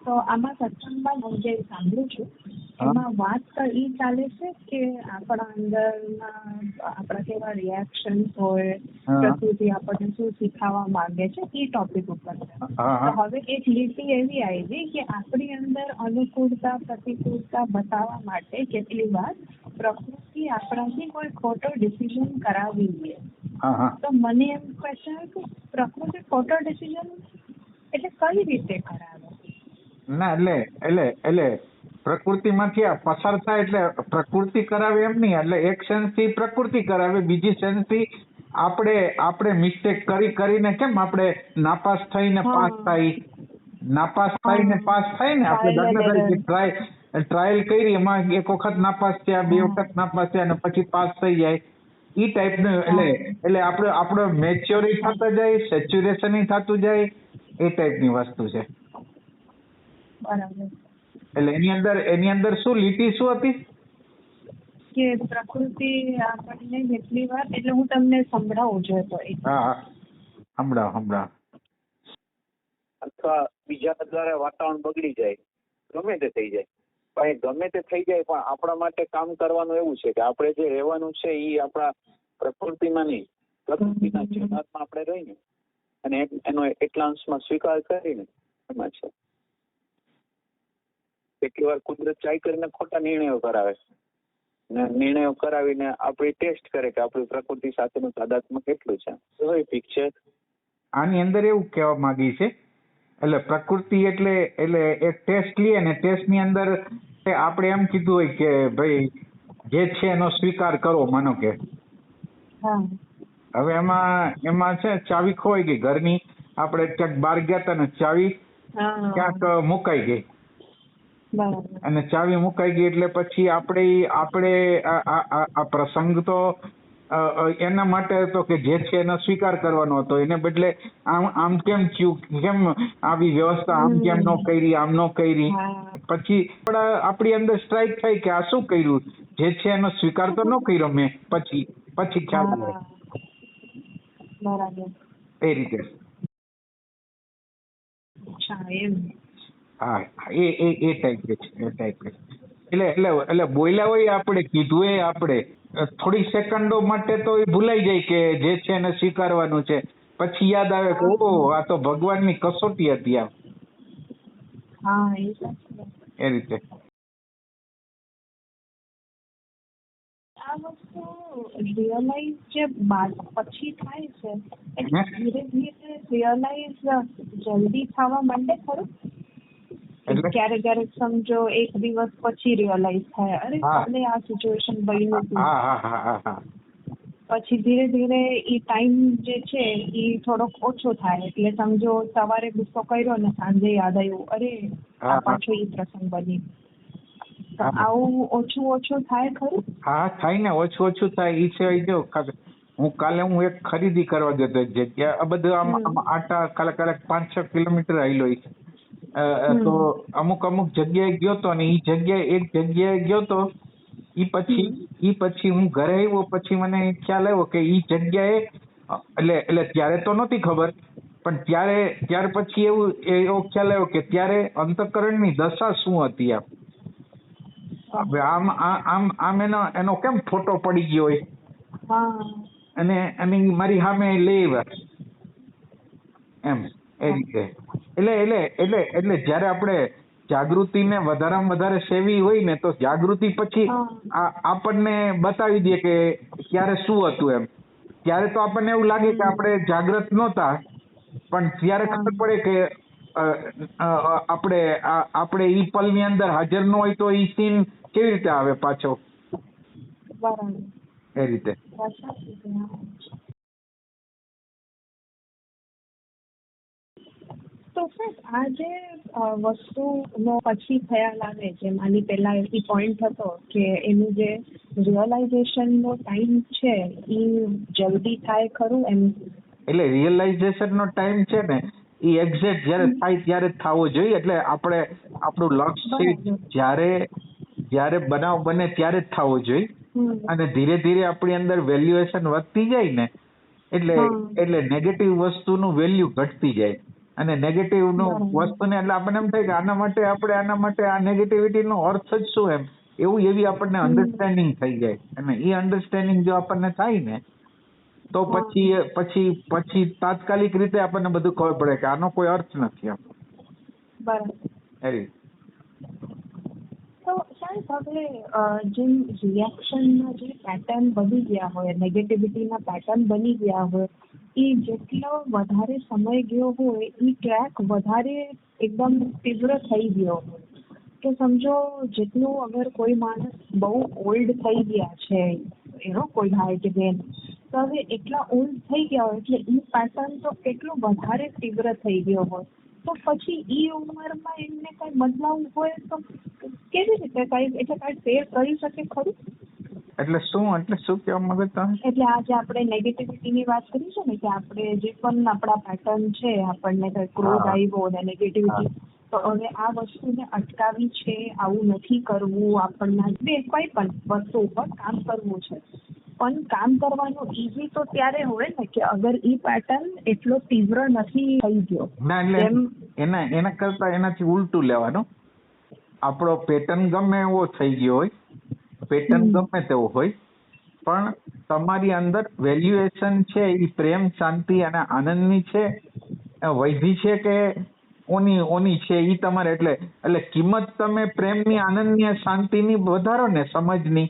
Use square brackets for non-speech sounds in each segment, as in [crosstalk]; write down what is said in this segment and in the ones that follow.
તો આમાં સત્સંગમાં હું જે સાંભળું છું હા. એમાં વાત તો એ ચાલે છે કે આપણા અંદરના આપણા કેવા રિએક્શન હોય હા. પ્રકૃતિ આપણને શું શીખવવા માંગે છે એ ટોપિક ઉપર છે. હા તો હા હવે એક લીટી એવી આવી કે આપણી અંદર અનુકૂળતા પ્રતિકૂળતા બતાવવા માટે કેટલી વાર પ્રકૃતિ આપણાથી કોઈ ખોટો ડિસિઝન કરાવી લે હા હા તો મને એમ ક્વેશ્ચન કે પ્રકૃતિ ખોટો ડિસિઝન એટલે કઈ રીતે કરાવે ના એટલે એટલે એટલે પ્રકૃતિમાંથી આ પસાર થાય એટલે પ્રકૃતિ કરાવે એમ નહીં એટલે એક સેન્સથી પ્રકૃતિ કરાવે બીજી સેન્સથી આપણે આપણે મિસ્ટેક કરી કરીને કેમ આપણે નાપાસ થઈને પાસ થાય? નાપાસ થઈને પાસ થાય ને? આપણે દાખલા તરીકે ટ્રાય ટ્રાયલ કરી એમાં એક વખત નાપાસ થયા બે વખત નાપાસ થયા અને પછી પાસ થઈ જાય. ઈ ટાઈપનું એટલે. એટલે આપણે આપણો મેચ્યોરી થતા જાય સેચ્યુરેશન થતું જાય એ ટાઈપની વસ્તુ છે. બરાબર. એટલે એની અંદર એની અંદર શું લીટી શું હતી? કે પ્રકૃતિ આપણને જેટલી વાર એટલે હું તમને સંભળાવું છું તો હા સંભળાવ હમણાં અથવા બીજા દ્વારા વાતાવરણ બગડી જાય ગમે તે થઈ જાય. પણ એ ગમે તે થઈ જાય પણ આપણા માટે કામ કરવાનું એવું છે કે આપણે જે રહેવાનું છે એ આપણા પ્રકૃતિમાં નહીં પ્રકૃતિના હમ. આપણે રહીને અને એનો એટલા અંશમાં સ્વીકાર કરીને એમાં છે. કેટલી વાર કુદરત ચાઈ કરીને ખોટા નિર્ણયો કરાવે ને નિર્ણયો કરાવીને આપણી ટેસ્ટ કરે કે આપણી પ્રકૃતિ સાથેનું તાદાત્મ્ય કેટલું છે. સ્વાભાવિક છે. આની અંદર એવું કહેવા માંગી છે એટલે પ્રકૃતિ એટલે એટલે એક ટેસ્ટ લઈએ ને ટેસ્ટની અંદર આપણે એમ કીધું હોય કે ભાઈ જે છે એનો સ્વીકાર કરો માનો કે. હા. હવે એમાં એમાં છે ચાવી ખોવાઈ ગઈ ઘરની આપણે ક્યાંક બહાર ગયા હતા ને ચાવી ક્યાંક મુકાઈ ગઈ. અને ચાવી મુકાઈ ગઈ એટલે પછી આપણે આપણે આ પ્રસંગ તો એના માટે હતો કે જે છે એનો સ્વીકાર કરવાનો હતો. એને બદલે આમ આમ કેમ થયું? કેમ આવી વ્યવસ્થા આમ કેમ ન કરી આમ ન કરી? પછી આપણા- આપણી અંદર સ્ટ્રાઇક થાય કે આ શું કર્યું? જે છે એનો સ્વીકાર તો ન કર્યો મેં. પછી પછી ખ્યાલ બરાબર. એ રીતે. એમ. હા એ એ એ ટાઈપ છે એ ટાઈપ એટલે એટલે એટલે બોલ્યા હોય આપણે કીધું એ આપણે. થોડી સેકન્ડો માટે તો એ ભૂલાઈ જાય કે જે છે એને સ્વીકારવાનું છે. પછી યાદ આવે કે ઓહ આ તો ભગવાનની કસોટી હતી આમ. હા એ રીતે. આ વસ્તુ રિયલાઇઝ જે પછી થાય છે એટલે? ધીરે ધીરે રિયલાઇઝ જલ્દી થવા માંડે ખરું? ક્યારેક ક્યારેક સમજો એક દિવસ પછી રિયલાઇઝ થાય. અરે. કાલે આ સિચ્યુએશન બન્યું હતું. પછી ધીરે ધીરે એ ટાઈમ જે છે એ થોડોક ઓછો થાય. એટલે સમજો સવારે ગુસ્સો કર્યો ને સાંજે યાદ આવ્યું અરે આ પાછો એ પ્રસંગ બની આવું ઓછું ઓછું થાય ખરું? હા થાય ને. ઓછું ઓછું થાય. એ છે જો હું કાલે હું એક ખરીદી કરવા ગયો હતો જગ્યા. આ બધું આમ આટા કાલે કાલે પાંચ છ કિલોમીટર આવેલો છે તો અમુક અમુક જગ્યાએ ગયો તો ને એ જગ્યાએ એક જગ્યાએ ગયો તો ઈ પછી ઈ પછી હું ઘરે આવ્યો પછી મને ખ્યાલ આવ્યો કે ઈ જગ્યાએ એટલે એટલે ત્યારે તો નહોતી ખબર પણ ત્યારે ત્યાર પછી એવું એવો ખ્યાલ આવ્યો કે ત્યારે અંતકરણની દશા શું હતી આમ. હવે આમ આમ આમ એનો એનો કેમ ફોટો પડી ગયો હોય અને અને મારી સામે લઈ આવ્યા. એમ એ રીતે. એટલે એટલે એટલે એટલે જ્યારે આપણે જાગૃતિને વધારેમાં વધારે સેવી હોય ને તો જાગૃતિ પછી આપણને બતાવી દે કે ક્યારે શું હતું એમ. ત્યારે તો આપણને એવું લાગે કે આપણે જાગૃત નહોતા પણ ત્યારે ખબર પડે કે આપણે આપણે ઈ પલની અંદર હાજર ન હોય તો ઈ સીન કેવી રીતે આવે પાછો? એ રીતે. તો સાહેબ આ જે વસ્તુનો પછી ખ્યાલ આવે જેમ આની પહેલા એ પોઈન્ટ હતો કે એનું જે રિયલાઇઝેશનનો ટાઈમ છે એ જલ્દી થાય ખરું એમ? એટલે રિયલાઇઝેશન નો ટાઈમ છે ને એ એક્ઝેક્ટ જ્યારે થાય ત્યારે થવો જોઈએ. એટલે આપણે આપણું લક્ષ્ય. જ્યારે જ્યારે બનાવ બને ત્યારે જ થવો જોઈએ. અને ધીરે ધીરે આપણી અંદર વેલ્યુએશન વધતી જાય ને એટલે એટલે નેગેટિવ વસ્તુનું વેલ્યુ ઘટતી જાય. અને નેગેટિવનું વસ્તુ ને એટલે આપણને એમ થાય કે આના માટે આપણે આના માટે આ નેગેટિવિટી નો અર્થ જ શું એમ? એવું એવી આપણને. અન્ડરસ્ટેન્ડિંગ થઈ જાય. અને એ અન્ડરસ્ટેન્ડિંગ જો આપણને થાય ને તો પછી પછી પછી તાત્કાલિક રીતે આપણને બધું ખબર પડે કે આનો કોઈ અર્થ નથી એમ. બરાબર. તો સાહેબ હવે રિએક્શનના જે પેટર્ન બની ગયા હોય નેગેટિવિટીના પેટર્ન બની ગયા હોય એ જેટલો વધારે સમય ગયો હોય, એ ટ્રેક વધારે એકદમ તીવ્ર થઈ ગયો હોય. કે સમજો, જેટલું અગર કોઈ માણસ બહુ ઓલ્ડ થઈ ગયા છે એનો કોઈ હાર્ટ બેન, તો હવે એટલા ઓલ્ડ થઈ ગયા હોય, એટલે એ પેટર્ન તો કેટલો વધારે તીવ્ર થઈ ગયો હોય. તો પછી ઈ ઉંમરમાં એમને કઈ બદલાવ હોય તો કેવી રીતે કઈ, એટલે કઈ ફેર કરી શકે ખરું? એટલે શું? એટલે શું કહેવા માંગો તમે? એટલે આજે આપણે નેગેટિવિટી ની વાત કરી છે ને કે આપણે જે પણ આપણા પેટર્ન છે આપણને ક્રોધ આવ્યો ને નેગેટિવિટી તો હવે આ વસ્તુને અટકાવી છે આવું નથી કરવું આપણને બે કોઈ પણ વસ્તુ ઉપર કામ કરવું છે. પણ કામ કરવાનું ઈઝી તો ત્યારે હોય ને કે અગર ઈ પેટર્ન એટલો તીવ્ર નથી થઈ ગયો ના એટલે એના એના કરતા એનાથી ઉલટું લેવાનું. આપણો પેટર્ન ગમે એવો થઈ ગયો હોય પેટર્ન ગમે તેવો હોય પણ તમારી અંદર વેલ્યુએશન છે એ પ્રેમ શાંતિ અને આનંદની છે વૈધી છે કે ઓની ઓની છે એ તમારે એટલે એટલે કિંમત તમે પ્રેમની આનંદની શાંતિની વધારો ને સમજની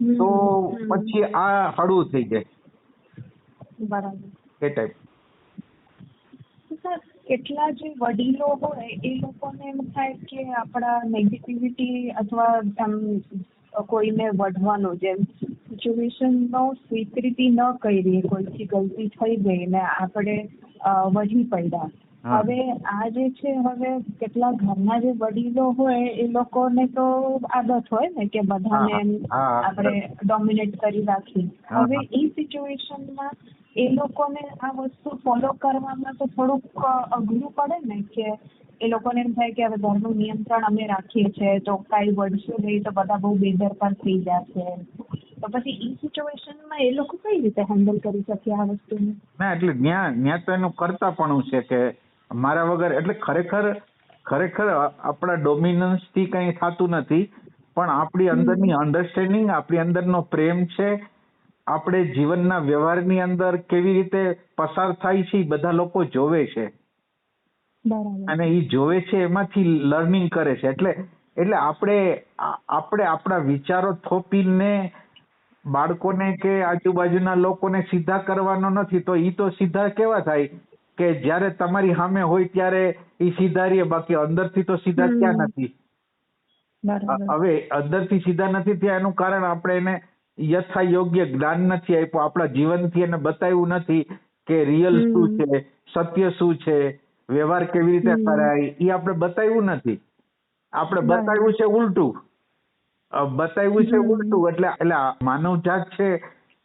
તો પછી આ હળવું થઈ જાય. બરાબર. એ ટાઈપ કેટલા જે વડીલો હોય એ લોકોને એમ થાય કે આપણા નેગેટિવિટી અથવા આમ કોઈને વઢવાનું જેમ સિચ્યુએશનનો સ્વીકૃતિ ન કરી કોઈથી ગલતી થઈ ગઈ ને આપણે વઢી પડ્યા. હવે આ જે છે હવે કેટલા ઘરના જે વડીલો હોય એ લોકોને તો આદત હોય ને કે બધાને. આપણે ડોમિનેટ કરી રાખી હવે એ સિચ્યુએશનમાં એ લોકોને આ વસ્તુ ફોલો કરવામાં તો થોડુંક અઘરું પડે ને કે એ લોકોને એમ થાય કે હવે ઘરનું નિયંત્રણ અમે રાખીએ છીએ તો કાંઈ વળશે નહીં તો બધા બહુ બેદરકાર થઈ જશે તો પછી ઈ સિચ્યુએશનમાં એ લોકો કઈ રીતે હેન્ડલ કરી શકે આ વસ્તુને? ના એટલે ન્યા ન્યા તો એનું કરતાપણું છે કે મારા વગર એટલે ખરેખર ખરેખર આપણા ડોમિનન્સથી કઈ થતું નથી પણ આપણી અંદરની અન્ડરસ્ટેન્ડિંગ આપણી અંદરનો પ્રેમ છે આપણે જીવનના વ્યવહારની અંદર કેવી રીતે પસાર થાય છે બધા લોકો જોવે છે. અને એ જોવે છે એમાંથી લર્નિંગ કરે છે. એટલે એટલે આપણે આપણે આપણા વિચારો થોપીને બાળકોને કે આજુબાજુના લોકોને સીધા કરવાનો નથી તો એ તો સીધા કેવા થાય? કે જ્યારે તમારી સામે હોય ત્યારે એ સીધા રહીએ બાકી અંદરથી તો સીધા. ક્યાં નથી? હવે અંદરથી સીધા નથી થયા એનું કારણ આપણે એને યથા યોગ્ય જ્ઞાન નથી આપ્યું. આપણા જીવનથી એને બતાવ્યું નથી કે રિયલ શું છે સત્ય શું છે વ્યવહાર કેવી રીતે કરાય એ આપણે બતાવ્યું નથી. આપણે બતાવ્યું છે ઉલટું. બતાવ્યું છે ઉલટું એટલે એટલે માનવ જાત છે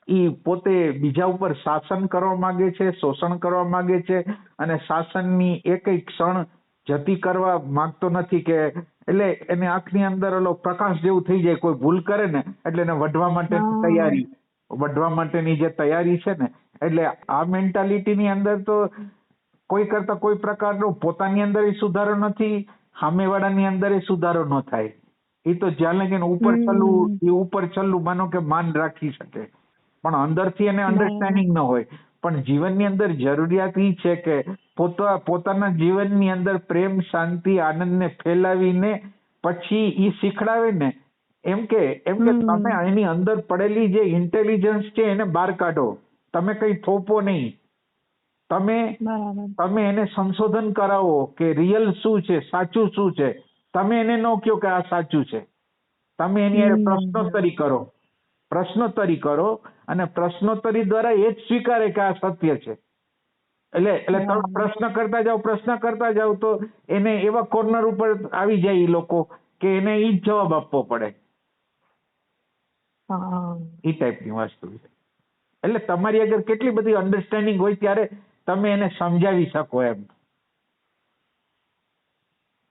એ પોતે બીજા ઉપર શાસન કરવા માંગે છે શોષણ કરવા માંગે છે અને શાસનની એકય ક્ષણ જતી કરવા માંગતો નથી કે એટલે એને આંખની અંદર ઓલો પ્રકાશ જેવું થઈ જાય કોઈ ભૂલ કરે ને એટલે એને વઢવા માટેની તૈયારી. વઢવા માટેની જે તૈયારી છે ને એટલે આ મેન્ટાલિટીની અંદર તો કોઈ કરતા કોઈ પ્રકારનો પોતાની અંદર સુધારો નથી સામેવાળાની અંદર સુધારો ન થાય. એ તો જ્યાં લગીને ઉપર છલ્લું એ ઉપર છલ્લું માનો કે માન રાખી શકે. પણ અંદરથી એને અન્ડરસ્ટેન્ડિંગ ન હોય. પણ જીવનની અંદર જરૂરિયાત એ છે કે પોતા પોતાના જીવનની અંદર પ્રેમ શાંતિ આનંદને ફેલાવીને પછી ઈ શીખડાવે ને એમ કે એમ કે તમે એની અંદર પડેલી જે ઇન્ટેલિજન્સ છે એને બહાર કાઢો. તમે કઈ થોપો નહીં. તમે તમે એને સંશોધન કરાવો કે રિયલ શું છે સાચું શું છે. તમે એને ન કહો કે આ સાચું છે. તમે એની. પ્રશ્નોત્તરી કરો. પ્રશ્નોત્તરી કરો અને પ્રશ્નોત્તરી દ્વારા એ જ સ્વીકારે કે આ સત્ય છે. એટલે એટલે તમે પ્રશ્ન કરતા જાઓ પ્રશ્ન કરતા જાઓ તો એને એવા કોર્નર ઉપર આવી જાય એ લોકો કે એને એ જ જવાબ આપવો પડે. ઈ ટાઈપની વસ્તુ છે. એટલે તમારી આગળ કેટલી બધી અન્ડરસ્ટેન્ડિંગ હોય ત્યારે તમે એને સમજાવી શકો એમ.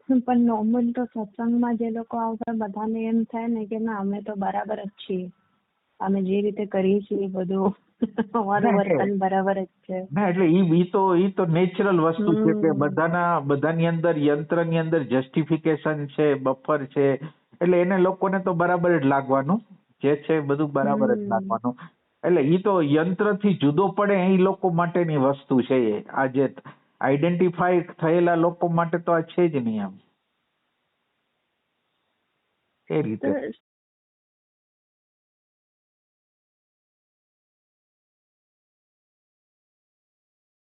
પણ નોર્મલ તો સત્સંગમાં જે લોકો આવતા બધાને એમ થાય ને કે ના અમે તો બરાબર જ છીએ. અમે જે રીતે કરીએ છીએ બધું [laughs] અમારું એટલે- વર્તન બરાબર જ છે. ના એટલે ઈ ઈ તો ઈ તો નેચરલ વસ્તુ છે કે. બધાના બધાની અંદર યંત્રની અંદર જસ્ટિફિકેશન છે બફર છે. એટલે એને લોકોને તો બરાબર જ લાગવાનું. જે છે બધું બરાબર જ લાગવાનું. એટલે ઈ તો યંત્રથી જુદો પડે એ લોકો માટેની વસ્તુ છે એ. આ જે આઈડેન્ટિફાઈ થયેલા લોકો માટે તો આ છે જ નહીં આમ એ રીતે.